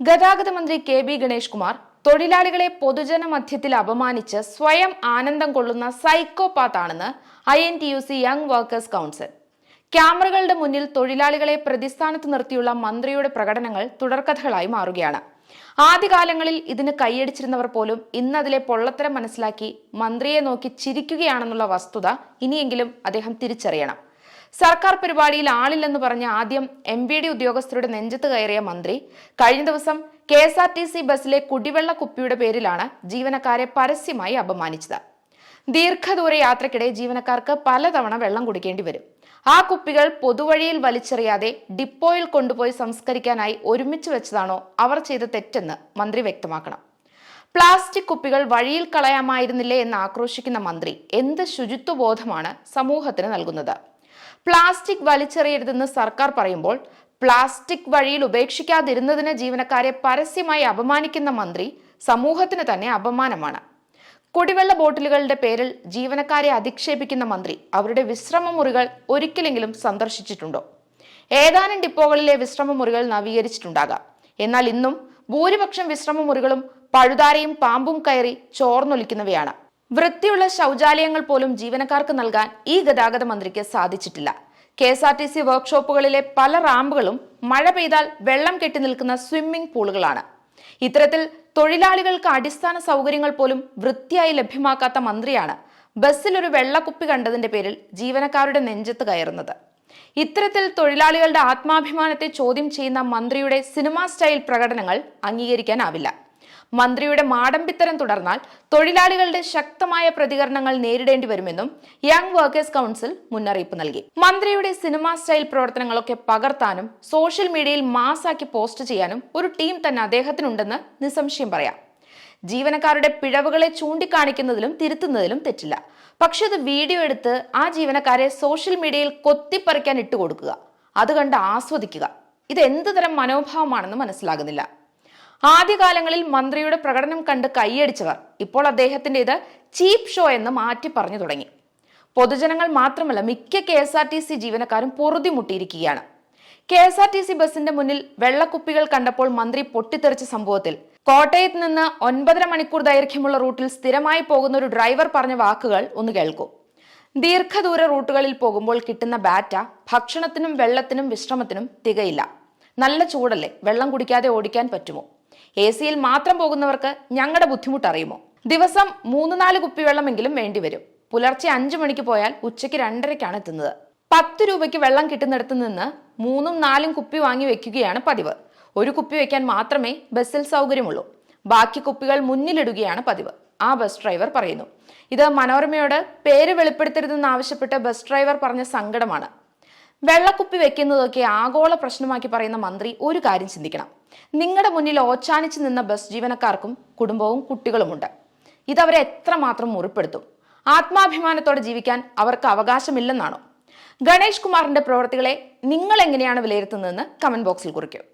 ഗതാഗത മന്ത്രി K B Ganesh Kumar തൊഴിലാളികളെ പൊതുജന മധ്യത്തിൽ അപമാനിച്ച് സ്വയം ആനന്ദം കൊള്ളുന്ന സൈക്കോപാത്താണെന്ന് I N T U C young workers council. ക്യാമറകളുടെ മുന്നിൽ തൊഴിലാളികളെ പ്രതിസ്ഥാനത്ത് നിർത്തിയുള്ള മന്ത്രിയുടെ പ്രകടനങ്ങൾ തുടർക്കഥകളായി മാറുകയാണ്. ആദ്യകാലങ്ങളിൽ ഇതിന് കൈയടിച്ചിരുന്നവർ പോലും ഇന്ന് അതിലെ പൊള്ളത്തരം മനസ്സിലാക്കി മന്ത്രിയെ നോക്കി ചിരിക്കുകയാണെന്നുള്ള വസ്തുത ഇനിയെങ്കിലും അദ്ദേഹം തിരിച്ചറിയണം. സർക്കാർ പരിപാടിയിൽ ആളില്ലെന്ന് പറഞ്ഞ് ആദ്യം എം ബി ഡി ഉദ്യോഗസ്ഥരുടെ നെഞ്ചത്ത് കയറിയ മന്ത്രി കഴിഞ്ഞ ദിവസം K S R T C ബസ്സിലെ കുടിവെള്ള കുപ്പിയുടെ പേരിലാണ് ജീവനക്കാരെ പരസ്യമായി അപമാനിച്ചത്. ദീർഘദൂര യാത്രക്കിടെ ജീവനക്കാർക്ക് പലതവണ വെള്ളം കുടിക്കേണ്ടി വരും. ആ കുപ്പികൾ പൊതുവഴിയിൽ വലിച്ചെറിയാതെ ഡിപ്പോയിൽ കൊണ്ടുപോയി സംസ്കരിക്കാനായി ഒരുമിച്ച് വെച്ചതാണോ അവർ ചെയ്ത തെറ്റെന്ന് മന്ത്രി വ്യക്തമാക്കണം. പ്ലാസ്റ്റിക് കുപ്പികൾ വഴിയിൽ കളയാമായിരുന്നില്ലേ എന്ന് ആക്രോശിക്കുന്ന മന്ത്രി എന്ത് ശുചിത്വബോധമാണ് സമൂഹത്തിന് നൽകുന്നത്? പ്ലാസ്റ്റിക് വലിച്ചെറിയരുതെന്ന് സർക്കാർ പറയുമ്പോൾ പ്ലാസ്റ്റിക് വഴിയിൽ ഉപേക്ഷിക്കാതിരുന്നതിന് ജീവനക്കാരെ പരസ്യമായി അപമാനിക്കുന്ന മന്ത്രി സമൂഹത്തിന് തന്നെ അപമാനമാണ്. കുടിവെള്ള ബോട്ടിലുകളുടെ പേരിൽ ജീവനക്കാരെ അധിക്ഷേപിക്കുന്ന മന്ത്രി അവരുടെ വിശ്രമ മുറികൾ ഒരിക്കലെങ്കിലും സന്ദർശിച്ചിട്ടുണ്ടോ? ഏതാനും ഡിപ്പോകളിലെ വിശ്രമ മുറികൾ നവീകരിച്ചിട്ടുണ്ടാകാം. എന്നാൽ ഇന്നും ഭൂരിപക്ഷം വിശ്രമ മുറികളും പഴുതാരയും പാമ്പും കയറി ചോർന്നൊലിക്കുന്നവയാണ്. വൃത്തിയുള്ള ശൗചാലയങ്ങൾ പോലും ജീവനക്കാർക്ക് നൽകാൻ ഈ ഗതാഗത മന്ത്രിക്ക് സാധിച്ചിട്ടില്ല. K S R T C വർക്ക്ഷോപ്പുകളിലെ പല റാമ്പുകളും മഴ പെയ്താൽ വെള്ളം കെട്ടി നിൽക്കുന്ന സ്വിമ്മിംഗ് പൂളുകളാണ്. ഇത്തരത്തിൽ തൊഴിലാളികൾക്ക് അടിസ്ഥാന സൗകര്യങ്ങൾ പോലും വൃത്തിയായി ലഭ്യമാക്കാത്ത മന്ത്രിയാണ് ബസ്സിൽ ഒരു വെള്ളക്കുപ്പി കണ്ടതിന്റെ പേരിൽ ജീവനക്കാരുടെ നെഞ്ചത്ത് കയറുന്നത്. ഇത്തരത്തിൽ തൊഴിലാളികളുടെ ആത്മാഭിമാനത്തെ ചോദ്യം ചെയ്യുന്ന മന്ത്രിയുടെ സിനിമാ സ്റ്റൈൽ പ്രകടനങ്ങൾ അംഗീകരിക്കാനാവില്ല. മന്ത്രിയുടെ മാടമ്പിത്തരം തുടർന്നാൽ തൊഴിലാളികളുടെ ശക്തമായ പ്രതികരണങ്ങൾ നേരിടേണ്ടി വരുമെന്നും യങ് വർക്കേഴ്സ് കൗൺസിൽ മുന്നറിയിപ്പ് നൽകി. മന്ത്രിയുടെ സിനിമാ സ്റ്റൈൽ പ്രവർത്തനങ്ങളൊക്കെ പകർത്താനും സോഷ്യൽ മീഡിയയിൽ മാസാക്കി പോസ്റ്റ് ചെയ്യാനും ഒരു ടീം തന്നെ അദ്ദേഹത്തിനുണ്ടെന്ന് നിസ്സംശയം പറയാം. ജീവനക്കാരുടെ പിഴവുകളെ ചൂണ്ടിക്കാണിക്കുന്നതിലും തിരുത്തുന്നതിലും തെറ്റില്ല. പക്ഷെ അത് വീഡിയോ എടുത്ത് ആ ജീവനക്കാരെ സോഷ്യൽ മീഡിയയിൽ കൊത്തിപ്പറിക്കാൻ ഇട്ടുകൊടുക്കുക. അത് കണ്ട് ആസ്വദിക്കുക. ഇത് എന്ത് തരം മനോഭാവമാണെന്ന് മനസ്സിലാകുന്നില്ല. ആദ്യകാലങ്ങളിൽ മന്ത്രിയുടെ പ്രകടനം കണ്ട് കൈയടിച്ചവർ ഇപ്പോൾ അദ്ദേഹത്തിന്റെ ഇത് ചീപ്പ് ഷോ എന്ന് മാറ്റി പറഞ്ഞു തുടങ്ങി. പൊതുജനങ്ങൾ മാത്രമല്ല മിക്ക K S R T C ജീവനക്കാരും പൊറുതിമുട്ടിയിരിക്കുകയാണ്. K S R T C ബസിന്റെ മുന്നിൽ വെള്ളക്കുപ്പികൾ കണ്ടപ്പോൾ മന്ത്രി പൊട്ടിത്തെറിച്ച സംഭവത്തിൽ കോട്ടയത്ത് നിന്ന് ഒൻപതര മണിക്കൂർ ദൈർഘ്യമുള്ള റൂട്ടിൽ സ്ഥിരമായി പോകുന്ന ഒരു ഡ്രൈവർ പറഞ്ഞ വാക്കുകൾ ഒന്ന് കേൾക്കൂ. ദീർഘദൂര റൂട്ടുകളിൽ പോകുമ്പോൾ കിട്ടുന്ന ബാറ്റ ഭക്ഷണത്തിനും വെള്ളത്തിനും വിശ്രമത്തിനും തികയില്ല. നല്ല ചൂടല്ലേ? വെള്ളം കുടിക്കാതെ ഓടിക്കാൻ പറ്റുമോ? എ സിയിൽ മാത്രം പോകുന്നവർക്ക് ഞങ്ങളുടെ ബുദ്ധിമുട്ട് അറിയുമോ? ദിവസം മൂന്ന് നാല് കുപ്പി വെള്ളമെങ്കിലും വേണ്ടിവരും. പുലർച്ചെ അഞ്ചു മണിക്ക് പോയാൽ ഉച്ചയ്ക്ക് രണ്ടരയ്ക്കാണ് എത്തുന്നത്. പത്ത് രൂപയ്ക്ക് വെള്ളം കിട്ടുന്നിടത്ത് നിന്ന് മൂന്നും നാലും കുപ്പി വാങ്ങി വെക്കുകയാണ് പതിവ്. ഒരു കുപ്പി വെക്കാൻ മാത്രമേ ബസ്സിൽ സൗകര്യമുള്ളൂ. ബാക്കി കുപ്പികൾ മുന്നിലിടുകയാണ് പതിവ് ആ ബസ് ഡ്രൈവർ പറയുന്നു. ഇത് മനോരമയോട് പേര് വെളിപ്പെടുത്തരുതെന്ന് ആവശ്യപ്പെട്ട് ബസ് ഡ്രൈവർ പറഞ്ഞ സങ്കടമാണ്. വെള്ളക്കുപ്പി വെക്കുന്നതൊക്കെ ആഗോള പ്രശ്നമാക്കി പറയുന്ന മന്ത്രി ഒരു കാര്യം ചിന്തിക്കണം. നിങ്ങളുടെ മുന്നിൽ ഓച്ചാനിച്ച് നിന്ന ബസ് ജീവനക്കാർക്കും കുടുംബവും കുട്ടികളുമുണ്ട്. ഇതവരെ എത്രമാത്രം മുറിപ്പെടുത്തും? ആത്മാഭിമാനത്തോടെ ജീവിക്കാൻ അവർക്ക് അവകാശമില്ലെന്നാണോ? ഗണേഷ് കുമാറിന്റെ പ്രവർത്തികളെ നിങ്ങൾ എങ്ങനെയാണ് വിലയിരുത്തുന്നതെന്ന് കമന്റ് ബോക്സിൽ കുറിക്കും.